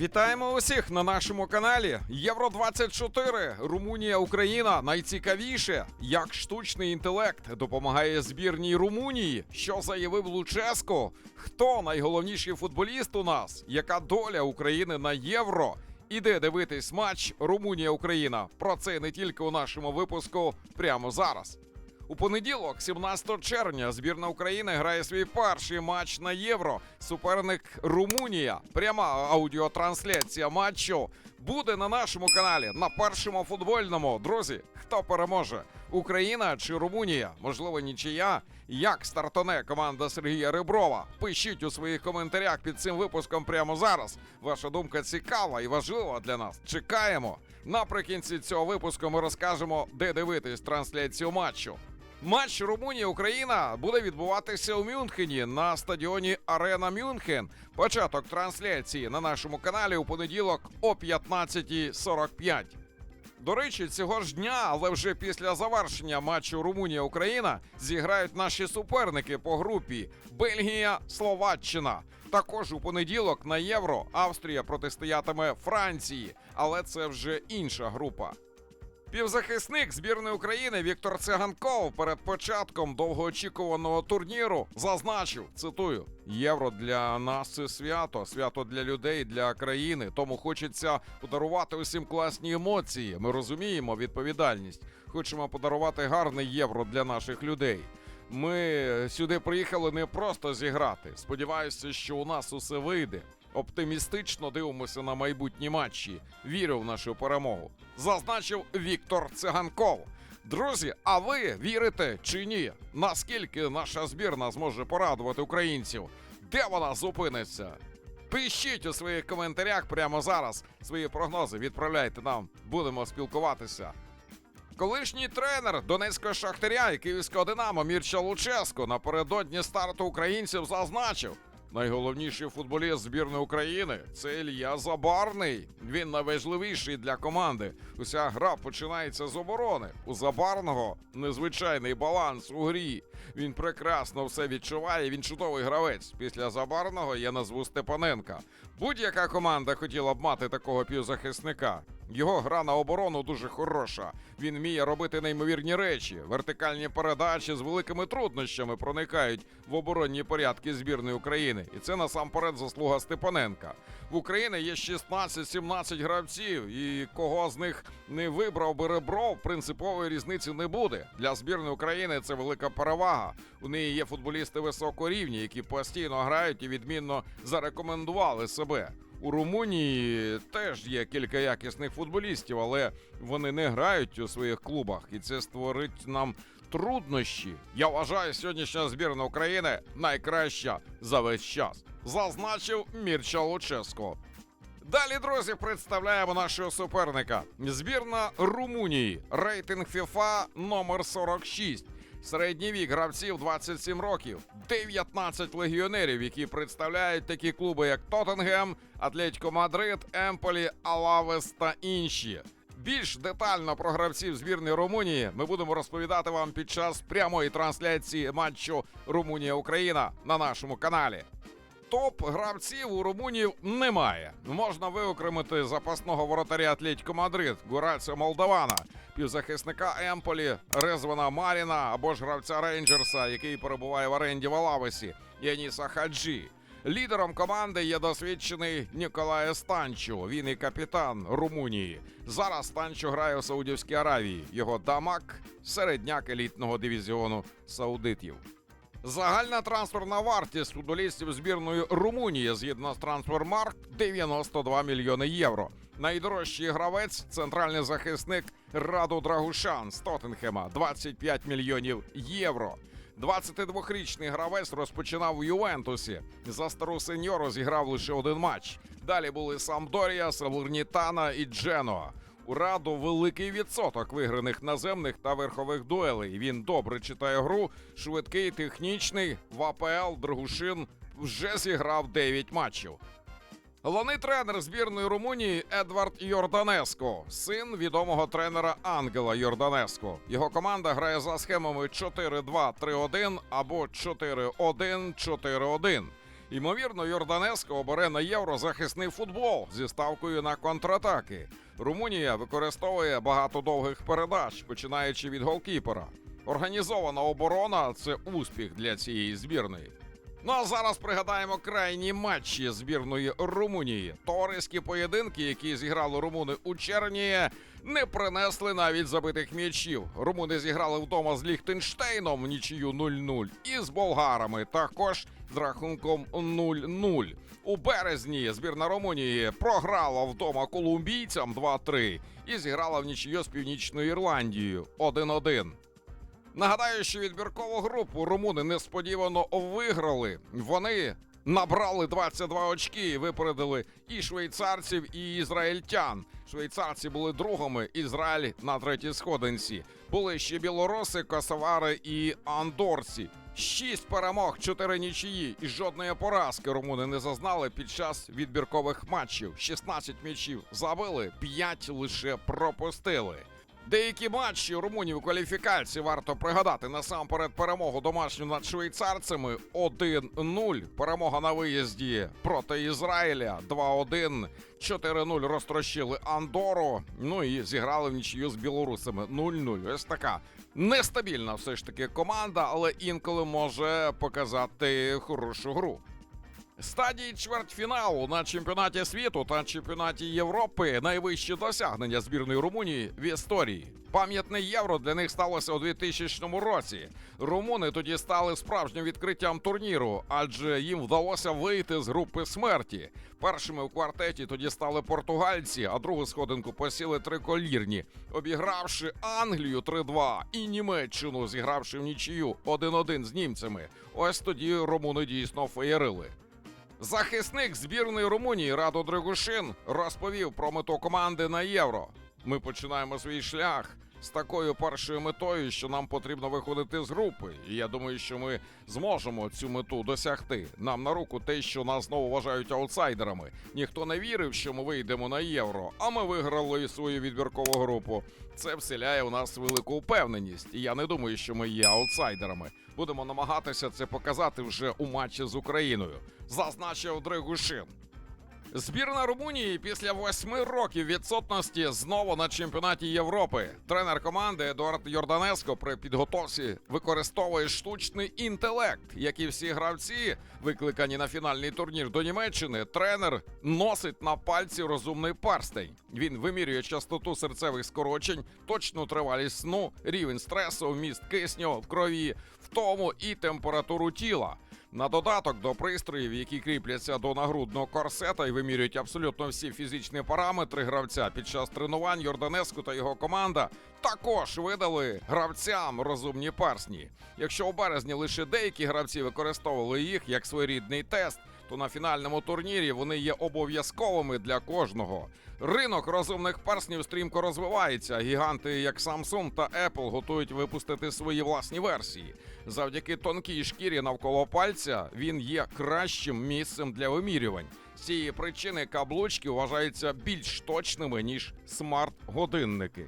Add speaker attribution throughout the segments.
Speaker 1: Вітаємо усіх на нашому каналі Євро 24 Румунія, Україна. Найцікавіше, як штучний інтелект допомагає збірній Румунії. Що заявив Луческо? Хто найголовніший футболіст у нас? Яка доля України на євро? Іде дивитись матч Румунія-Україна. Про це не тільки у нашому випуску прямо зараз. У понеділок, 17 червня, збірна України грає свій перший матч на євро. Суперник Румунія. Пряма аудіотрансляція матчу буде на нашому каналі на першому футбольному. Друзі, хто переможе? Україна чи Румунія? Можливо, нічия. Як стартоне команда Сергія Реброва? Пишіть у своїх коментарях під цим випуском прямо зараз. Ваша думка цікава і важлива для нас. Чекаємо. Наприкінці цього випуску ми розкажемо, де дивитись трансляцію матчу. Матч Румунія-Україна буде відбуватися у Мюнхені на стадіоні Арена Мюнхен. Початок трансляції на нашому каналі у понеділок о 15.45. До речі, цього ж дня, але вже після завершення матчу Румунія-Україна зіграють наші суперники по групі Бельгія, Словаччина. Також у понеділок на євро Австрія протистоятиме Франції, але це вже інша група. Півзахисник збірної України Віктор Циганков перед початком довгоочікуваного турніру зазначив: цитую: євро для нас це свято, свято для людей, для країни. Тому хочеться подарувати усім класні емоції. Ми розуміємо відповідальність. Хочемо подарувати гарне євро для наших людей. Ми сюди приїхали не просто зіграти. Сподіваюся, що у нас усе вийде. Оптимістично дивимося на майбутні матчі. Вірю в нашу перемогу. Зазначив Віктор Циганков. Друзі, а ви вірите чи ні? Наскільки наша збірна зможе порадувати українців? Де вона зупиниться? Пишіть у своїх коментарях прямо зараз свої прогнози. Відправляйте нам, будемо спілкуватися. Колишній тренер Донецького шахтаря і київського Динамо Мірча Луческо напередодні старту українців зазначив. Найголовніший футболіст збірної України це Ілья Забарний. Він найважливіший для команди. Уся гра починається з оборони. У Забарного незвичайний баланс у грі. Він прекрасно все відчуває. Він чудовий гравець. Після Забарного я назву Степаненка. Будь-яка команда хотіла б мати такого півзахисника. Його гра на оборону дуже хороша. Він вміє робити неймовірні речі. Вертикальні передачі з великими труднощами проникають в оборонні порядки збірної України. І це насамперед заслуга Степаненка. В Україні є 16-17 гравців, і кого з них не вибрав би ребро, принципової різниці не буде. Для збірної України це велика перевага. У неї є футболісти високого рівня, які постійно грають і відмінно зарекомендували себе. У Румунії теж є кілька якісних футболістів, але вони не грають у своїх клубах, і це створить нам труднощі. Я вважаю, сьогоднішня збірна України найкраща за весь час. Зазначив Мірча Луческо. Далі, друзі, представляємо нашого суперника. Збірна Румунії. Рейтинг FIFA номер 46. Середній вік гравців 27 років, 19 легіонерів, які представляють такі клуби, як Тоттенгем, Атлетико Мадрид, Емполі, Алавес та інші. Більш детально про гравців збірної Румунії ми будемо розповідати вам під час прямої трансляції матчу Румунія-Україна на нашому каналі. Топ гравців у румунів немає. Можна виокремити запасного воротаря Атлетіко Мадрид, Гурація Молдавана, півзахисника Емполі, Резвана Маріна або ж гравця Рейнджерса, який перебуває в оренді в Алавесі, Яніса Хаджі. Лідером команди є досвідчений Ніколай Станчо. Він і капітан Румунії. Зараз Станчо грає у Саудівській Аравії. Його дамак середняк елітного дивізіону саудитів. Загальна трансферна вартість футболістів збірної Румунії згідно з трансфермарк 92 мільйони євро. Найдорожчий гравець центральний захисник Раду Драгушан з Тоттенхема 25 мільйонів євро. 22-річний гравець розпочинав у Ювентусі. За стару сеньору зіграв лише один матч. Далі були Самдорія, Салернітана і Дженоа. У Раду великий відсоток виграних наземних та верхових дуелей. Він добре читає гру, швидкий, технічний. В АПЛ Драгушин вже зіграв 9 матчів. Головний тренер збірної Румунії Едвард Йорданеско, син відомого тренера Ангела Йорданеско. Його команда грає за схемами 4-2-3-1 або 4-1-4-1. Ймовірно, Йорданеско обере на євро захисний футбол зі ставкою на контратаки. Румунія використовує багато довгих передач, починаючи від голкіпера. Організована оборона це успіх для цієї збірної. Ну а зараз пригадаємо крайні матчі збірної Румунії. Товариські поєдинки, які зіграли румуни у червні, не принесли навіть забитих м'ячів. Румуни зіграли вдома з Ліхтенштейном нічию 0-0 і з болгарами також з рахунком 0-0. У березні збірна Румунії програла вдома колумбійцям 2-3 і зіграла в нічию з Північною Ірландією 1-1. Нагадаю, що відбіркову групу румуни несподівано виграли. Вони набрали 22 очки і випередили і швейцарців, і ізраїльтян. Швейцарці були другими, Ізраїль на третій сходинці. Були ще білоруси, косовари і андорці. Шість перемог, чотири нічиї і жодної поразки румуни не зазнали під час відбіркових матчів. 16 м'ячів забили, 5 лише пропустили. Деякі матчі румунів у кваліфікації варто пригадати насамперед перемогу домашню над швейцарцями 1-0. Перемога на виїзді проти Ізраїля 2-1. 4-0 розтрощили Андору. Ну і зіграли в нічию з білорусами 0-0. Ось така нестабільна все ж таки команда, але інколи може показати хорошу гру. Стадії чвертьфіналу на чемпіонаті світу та чемпіонаті Європи найвищі досягнення збірної Румунії в історії. Пам'ятне євро для них сталося у 2000 році. Румуни тоді стали справжнім відкриттям турніру, адже їм вдалося вийти з групи смерті. Першими в квартеті тоді стали португальці, а другу сходинку посіли триколірні, обігравши Англію 3-2 і Німеччину, зігравши в нічию 1-1 з німцями. Ось тоді румуни дійсно феєрили. Захисник збірної Румунії Радо Дригушин розповів про мету команди на євро. Ми починаємо свій шлях з такою першою метою, що нам потрібно виходити з групи. І я думаю, що ми зможемо цю мету досягти. Нам на руку те, що нас знову вважають аутсайдерами. Ніхто не вірив, що ми вийдемо на євро, а ми виграли свою відбіркову групу. Це вселяє у нас велику впевненість. І я не думаю, що ми є аутсайдерами. Будемо намагатися це показати вже у матчі з Україною. Зазначив Дригушин. Збірна Румунії після восьми років відсутності знову на чемпіонаті Європи. Тренер команди Едуард Йорданеско при підготовці використовує штучний інтелект, як і всі гравці, викликані на фінальний турнір до Німеччини. Тренер носить на пальці розумний перстень. Він вимірює частоту серцевих скорочень, точну тривалість сну, рівень стресу, вміст кисню в крові, втому і температуру тіла. На додаток до пристроїв, які кріпляться до нагрудного корсета і вимірюють абсолютно всі фізичні параметри гравця під час тренувань, Йорданеску та його команда також видали гравцям розумні персні. Якщо у березні лише деякі гравці використовували їх як своєрідний тест, то на фінальному турнірі вони є обов'язковими для кожного. Ринок розумних перснів стрімко розвивається. Гіганти, як Samsung та Apple, готують випустити свої власні версії. Завдяки тонкій шкірі навколо пальця він є кращим місцем для вимірювань. З цієї причини каблучки вважаються більш точними ніж смарт-годинники.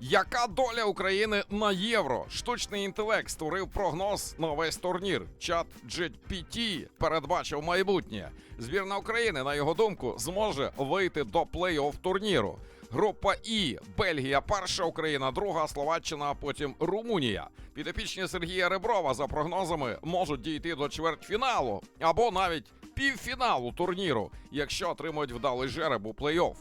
Speaker 1: Яка доля України на євро? Штучний інтелект створив прогноз на весь турнір. Чат GPT передбачив майбутнє. Збірна України, на його думку, зможе вийти до плей-офф турніру. Група І Бельгія, перша Україна, друга Словаччина, а потім Румунія. Підопічні Сергія Реброва за прогнозами можуть дійти до чвертьфіналу або навіть півфіналу турніру, якщо отримують вдалий жереб у плей-офф.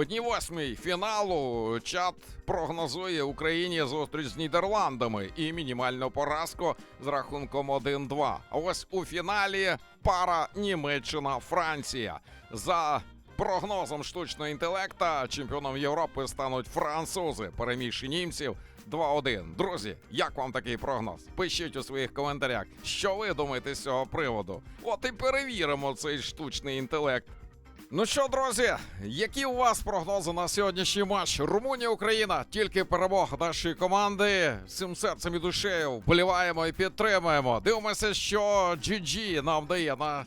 Speaker 1: В одній восьмій фіналу чат прогнозує Україні зустріч з Нідерландами і мінімальну поразку з рахунком 1-2. А ось у фіналі пара Німеччина-Франція. За прогнозом штучного інтелекта чемпіоном Європи стануть французи, перемігши німців 2-1. Друзі, як вам такий прогноз? Пишіть у своїх коментарях, що ви думаєте з цього приводу. От і перевіримо цей штучний інтелект. Ну що, друзі, які у вас прогнози на сьогоднішній матч? Румунія, Україна, тільки перемога нашої команди. Всім серцем і душею вболіваємо і підтримуємо. Дивимося, що GG нам дає на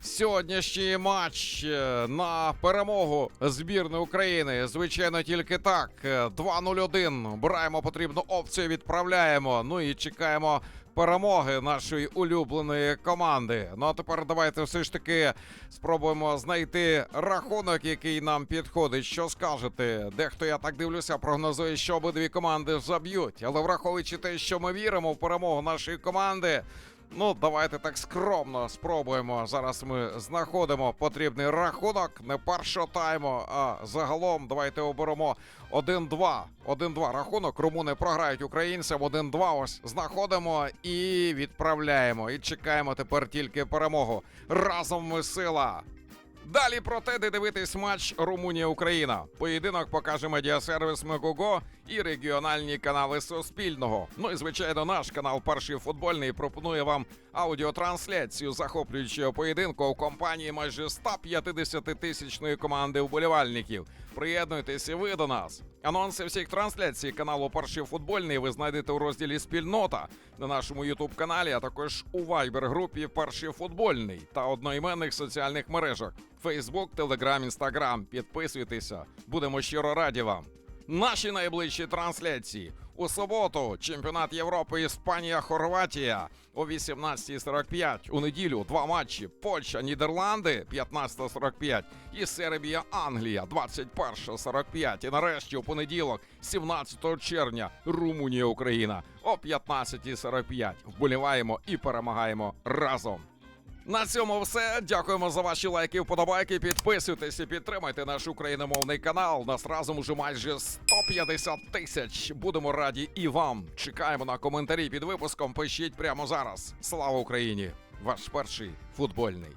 Speaker 1: сьогоднішній матч е, на перемогу збірної України. Звичайно, тільки так. Е, 2-0-1. Бираємо потрібну опцію, відправляємо. Ну і чекаємо перемоги нашої улюбленої команди. Ну а тепер давайте все ж таки спробуємо знайти рахунок, який нам підходить. Що скажете? Дехто я так дивлюся, прогнозує, що обидві команди заб'ють. Але враховуючи те, що ми віримо в перемогу нашої команди. Ну, давайте так скромно спробуємо. Зараз ми знаходимо потрібний рахунок не першого тайму, а загалом давайте оберемо 1-2. 1-2 рахунок. Румуни програють українцям. 1-2 ось знаходимо і відправляємо. І чекаємо тепер тільки перемогу. Разом ми сила. Далі про те, де дивитись матч Румунія-Україна. Поєдинок покаже медіасервіс Мегого і регіональні канали Суспільного. Ну і звичайно, наш канал Перший футбольний пропонує вам аудіотрансляцію захоплюючого поєдинку у компанії майже 150 тисячної команди вболівальників. Приєднуйтесь і ви до нас. Анонси всіх трансляцій каналу Перший футбольний ви знайдете у розділі Спільнота на нашому Ютуб каналі, а також у Viber групі Перший футбольний та одноіменних соціальних мережах Facebook, Telegram, Instagram. Підписуйтеся, будемо щиро раді вам. Наші найближчі трансляції у суботу. Чемпіонат Європи Іспанія, Хорватія о 18.45. У неділю два матчі: Польща, Нідерланди 15.45 і Сербія, Англія 21.45. І нарешті у понеділок, 17 червня, Румунія, Україна о 15.45. Вболіваємо і перемагаємо разом. На цьому все. Дякуємо за ваші лайки, вподобайки. Підписуйтесь і підтримайте наш україномовний канал. Нас разом уже майже 150 тисяч. Будемо раді і вам. Чекаємо на коментарі під випуском. Пишіть прямо зараз. Слава Україні! Ваш перший футбольний.